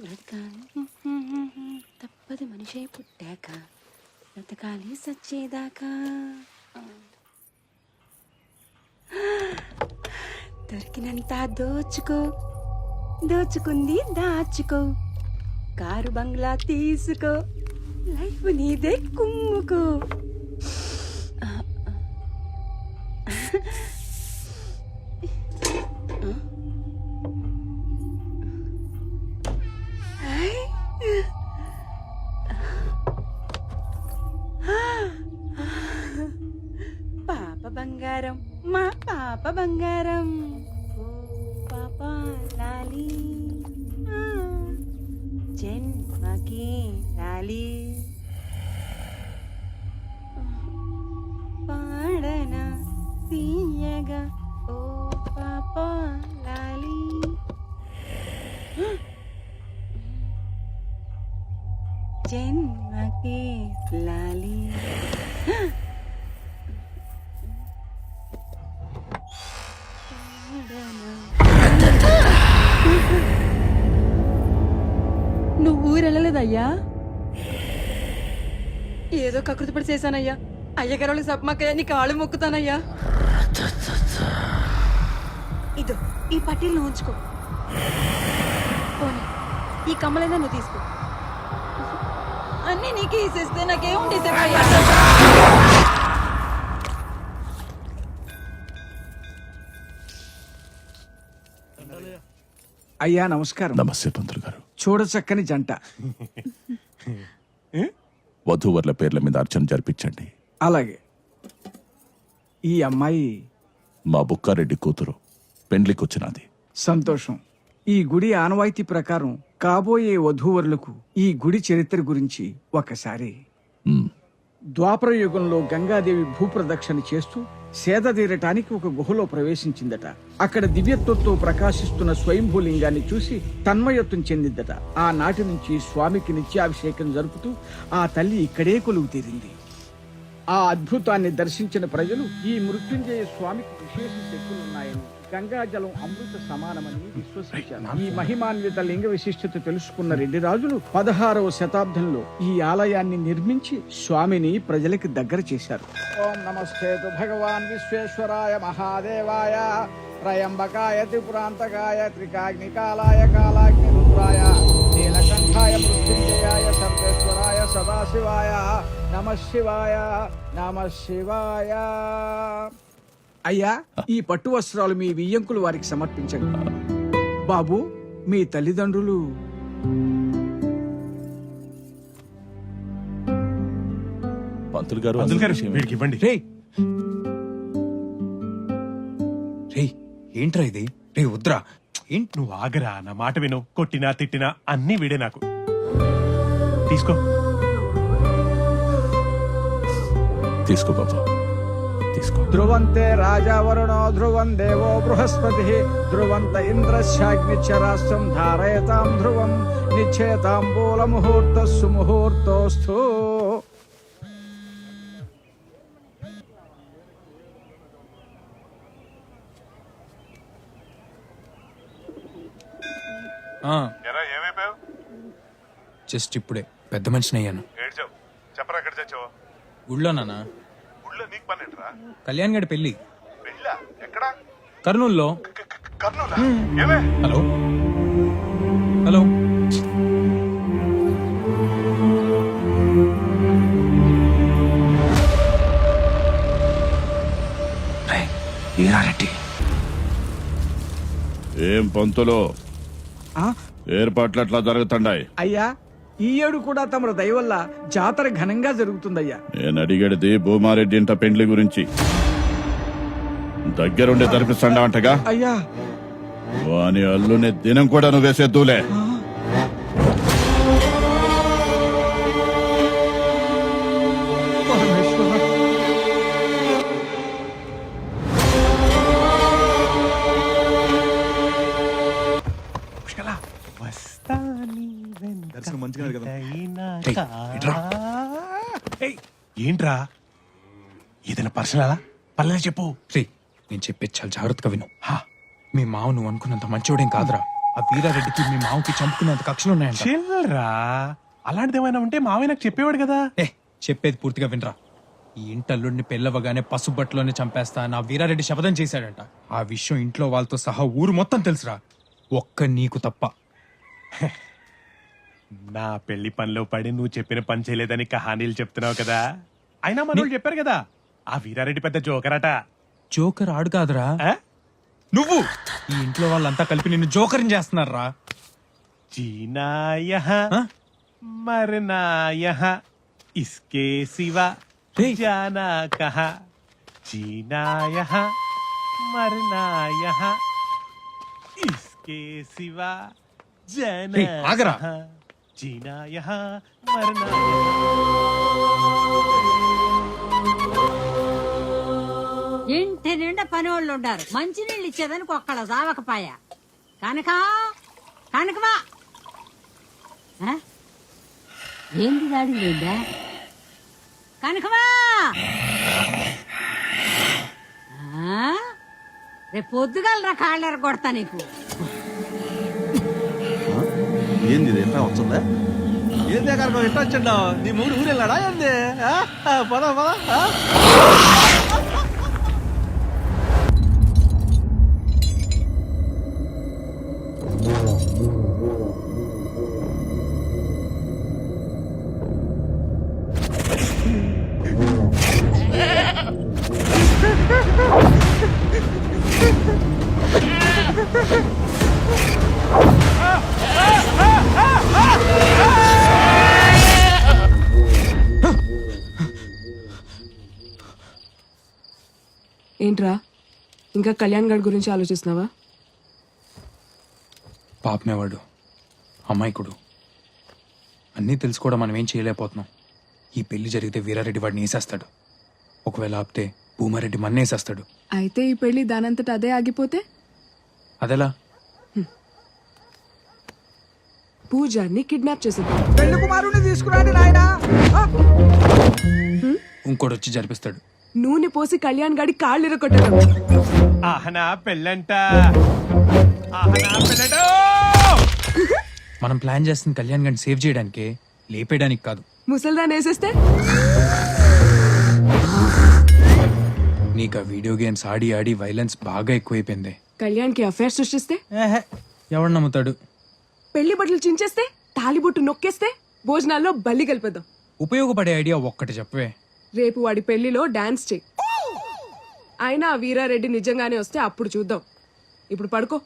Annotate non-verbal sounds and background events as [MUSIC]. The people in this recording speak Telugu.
బ్రతకాలి తప్పదు మనిషే పుట్టాక. బ్రతకాలి సచ్చేదాకా. దొరికినంత దోచుకో. దోచుకుంది దాచుకో. కారు బంగ్లా తీసుకో. లైఫ్ నీదే కుమ్ముకో. Huh? పాప బంగారం. ఓ పాప లాలి. జన్మకి లాలి. పాడన తీయగా ఓ పాప లాలి. జన్మకి లాలి. నువ్వు ఊరెళ్ళలేదయ్యా ఏదో కకృతి పడి చేశానయ్యా. అయ్యగారు వాళ్ళకి సప్మక్కయ్య నీ కాళ్ళు మొక్కుతానయ్యా. ఇదో ఈ పట్టీలు ఉంచుకో. పోనీ ఈ కమ్మలైనా నువ్వు తీసుకో. అన్నీ నీకే ఇసేస్తే నాకేముంది చెప్పయ్యా అయ్యా నమస్కారం. నమస్తే పంతులు గారు. చూడచక్కని జంట. వధూవర్ల పేర్ల మీద అర్చన జరిపించండి. అలాగే. ఈ అమ్మాయి మా బుక్కారెడ్డి కూతురు పెండ్లికొచ్చినది. సంతోషం. ఈ గుడి ఆనవాయితీ ప్రకారం కాబోయే వధూవరులకు ఈ గుడి చరిత్ర గురించి ఒకసారి. ద్వాపర యుగంలో గంగాదేవి భూప్రదక్షిణ చేస్తూ సేద తీరటానికి ఒక గుహలో ప్రవేశించిందట. అక్కడ దివ్యత్వంతో ప్రకాశిస్తున్న స్వయంభూలింగాన్ని చూసి తన్మయత్వం చెందిందట. ఆ నాటి నుంచి స్వామికి నిత్యాభిషేకం జరుపుతూ ఆ తల్లి ఇక్కడే కొలువు తీరింది. ఆ అద్భుతాన్ని దర్శించిన ప్రజలు ఈ మృత్యుంజయ స్వామికి విశేష శక్తులున్నాయని గంగాజలం అమృత సమానమని విశ్వసించారు. ఈ మహిమాన్విత లింగ విశిష్టత తెలుసుకున్న రెడ్డి రాజులు పదహారవ శతాబ్దంలో ఈ ఆలయాన్ని నిర్మించి స్వామిని ప్రజలకు దగ్గర చేశారు. ఓం నమస్తేతు భగవాన్ విశ్వేశ్వరాయ మహాదేవాయ త్రయంబకాయ త్రిపురాంతకాయ త్రికాగ్నికాలాయ కాలాగ్ని రుద్రాయ నీలకంఠాయ మృత్యుంజయాయ సర్వేశ్వరాయ సదాశివాయ నమ శివాయ నమ శివాయ. అయ్యా ఈ పట్టు వస్త్రాలు మీ వియ్యంకులు వారికి సమర్పించండి. బాబు మీ తల్లిదండ్రులు. పంతులు గారు పంతులు గారు వీడికి ఇవ్వండి. రే రే ఏంట్రా ఇది? రే వద్దురా. ఏంటి నువ్వు ఆగరా నా మాట విను. కొట్టినా తిట్టినా అన్ని వీడే నాకు. తీసుకో. తీసుకో బాబా. తీసుకో. ధ్రువంతే రాజా వరుణో ధ్రువం దేవో బృహస్పతి. ధ్రువంత ఇంద్రశాగ్నిచ్చరాస్త్రం ధారయతాం ధ్రువం. నిశ్చేతాంబూల ముహూర్త సుముహూర్తోస్థు జస్ట్ ఇప్పుడే. పెద్ద మనిషిని అయ్యాను. చెప్పరా ఎక్కడ చచ్చావు? ఊళ్ళో నాన్న. ఊళ్ళో నీకు పని ఏంట్రా? కళ్యాణ్ గడి పెళ్ళి ఎక్కడా? కర్నూలులో. కర్నూలా? ఏమే? హలో. హలో. ఏం పంతులు? ఆ, ఏర్పాట్లు ఎట్లా జరుగుతుండాయి. అయ్యా. ఈ ఏడు కూడా తమరు దయ వల్ల జాతర ఘనంగా జరుగుతుందయ్యా. నేను అడిగేది భూమారెడ్డి ఇంట పెండ్లి గురించి. దగ్గరుండి జరిపిస్తాడా అంటగా? అయ్యా. వాని అల్లుని దినం కూడా నువ్వు ఏంట్రా? ఏదైనా పర్సనలా? పర్లేదు చెప్పు. రే నేను చెప్పేది చాలా జాగ్రత్తగా విను. హా, మీ మావ నువ్వు అనుకున్నంత మంచోడేం కాదురా. ఆ వీరారెడ్డికి మీ మామకి చంపుకునేంత కక్షలు ఉన్నాయంట. చిల్రా అలాంటిది ఏమైనా ఉంటే మావయ్య నాకు చెప్పేవాడు కదా. ఏ చెప్పేది పూర్తిగా వినరా. ఈ ఇంటల్లుడిని పెళ్ళవగానే పసుబట్లోనే చంపేస్తా నా వీరారెడ్డి శపథం చేశాడంట. ఆ విషయం ఇంట్లో వాళ్ళతో సహా ఊరు మొత్తం తెలుసురా. ఒక్క నీకు తప్ప. [LAUGHS] నా పెళ్ళి పనిలో పడి నువ్వు చెప్పిన పని చేయలేదని కహానీలు చెప్తున్నావు కదా. అయినా మనోళ్ళు చెప్పారు కదా ఆ వీరారెడ్డి పెద్ద జోకరట జోకర్ ఆడు కాదురా. ఆ? నువ్వు? ఈ ఇంట్లో వాళ్ళంతా కలిపి నిన్ను జోకరిని చేస్తున్నారా? జీనాయ ఆ? ఇస్కే శివ రేయ్. జానా కహ ఇస్కే శివ రేయ్, జీనాయ మరణాయ ఇంటి నిండా పనివాళ్ళు ఉండారు. మంచినీళ్ళు ఇచ్చేదానికి ఒక్కడ సావకపాయ కనక కనకమా ఆ? ఏంది దాడి లేదా? కనకమా ఆ? రేపు పొద్దుగాలరా కాళ్ళర కొడతా నీకు. ఏంది ఇది ఎట్లా వచ్చిందా ఏందే కనుక ఎట్లా వచ్చిండా నీ మూడు ఊరు వెళ్ళాడా ఏంది? ఆ? పదా పద పద ఏంట్రా? ఇంకా కళ్యాణ్ గడ్ గురించి ఆలోచిస్తున్నావా? పాపమేవాడు అమాయకుడు. అన్నీ తెలిసి కూడా మనం ఏం చేయలేకపోతున్నాం. ఈ పెళ్ళి జరిగితే వీరారెడ్డి వాడిని వేసేస్తాడు. ఒకవేళ ఆపితే భూమారెడ్డి మన్నేసేస్తాడు అయితే ఈ పెళ్ళి దానంతట అదే ఆగిపోతే? అదెలా? పూజారిని కిడ్నాప్ చేసేద్దాం. పెళ్ళి కుమారుని తీసుకురాండి నాయనా. ఆ! ఇంకోటి వచ్చి జరిపిస్తాడు. నూనె పోసి కళ్యాణ్ గడి కాళ్ళు ఇరగొట్టడం ఆహనా పెళ్ళంట. ఆహనా పెళ్ళంట. మనం ప్లాన్ చేస్తుంది కళ్యాణ్ గడిని సేవ్ చేయడానికే లేపేయడానికి కాదు. ముసల్దాన్ వేసేస్తే? నీకు ఆ వీడియో గేమ్స్ ఆడి ఆడి వైలెన్స్ బాగా ఎక్కువైపోయింది. కళ్యాణ్కి అఫైర్ సృష్టిస్తే ఎవడు నమ్ముతాడు? పెళ్ళి బట్టలు చించేస్తే? తాలిబొట్టు నొక్కేస్తే? భోజనాల్లో బల్లి కలిపేద్దాం. ఉపయోగపడే ఐడియా ఒక్కటి చెప్పవే. రేపు వాడి పెళ్ళిలో డాన్స్ చెయ్యి అయినా వీరారెడ్డి నిజంగానే వస్తే అప్పుడు చూద్దాం. ఇప్పుడు పడుకో.